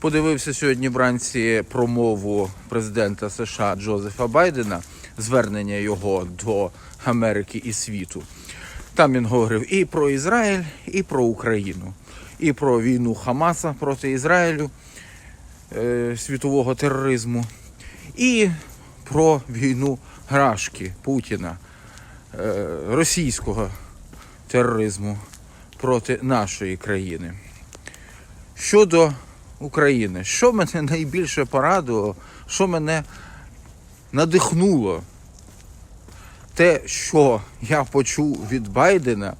Подивився сьогодні вранці промову президента США Джозефа Байдена, звернення його до Америки і світу. Там він говорив і про Ізраїль, і про Україну, і про війну Хамаса проти Ізраїлю, е, світового тероризму, і про війну Грашки Путіна, е, російського тероризму проти нашої країни. Щодо України, що мене найбільше порадило, що мене надихнуло, те, що я почув від Байдена,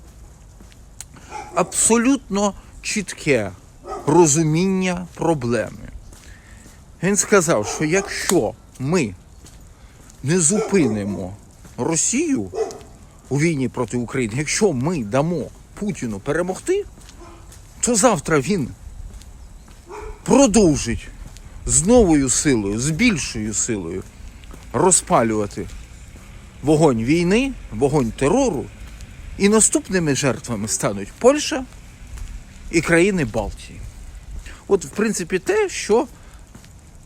абсолютно чітке розуміння проблеми. Він сказав, що якщо ми не зупинимо Росію у війні проти України, якщо ми дамо Путіну перемогти, то завтра він продовжить з новою силою, з більшою силою розпалювати вогонь війни, вогонь терору, і наступними жертвами стануть Польща і країни Балтії. От, в принципі, те, що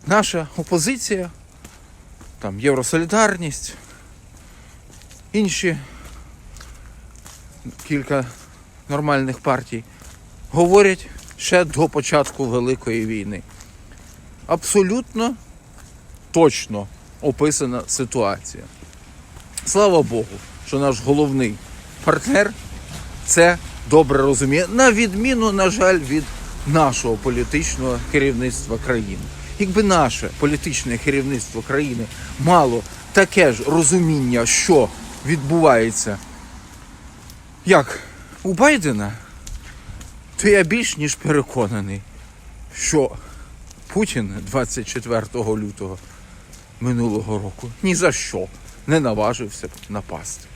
наша опозиція, там Євросолідарність, інші кілька нормальних партій говорять ще до початку Великої війни. Абсолютно точно описана ситуація. Слава Богу, що наш головний партнер це добре розуміє, на відміну, на жаль, від нашого політичного керівництва країни. Якби наше політичне керівництво країни мало таке ж розуміння, що відбувається, як у Байдена, то я більш ніж переконаний, що Путін 24 лютого минулого року ні за що не наважився б напасти.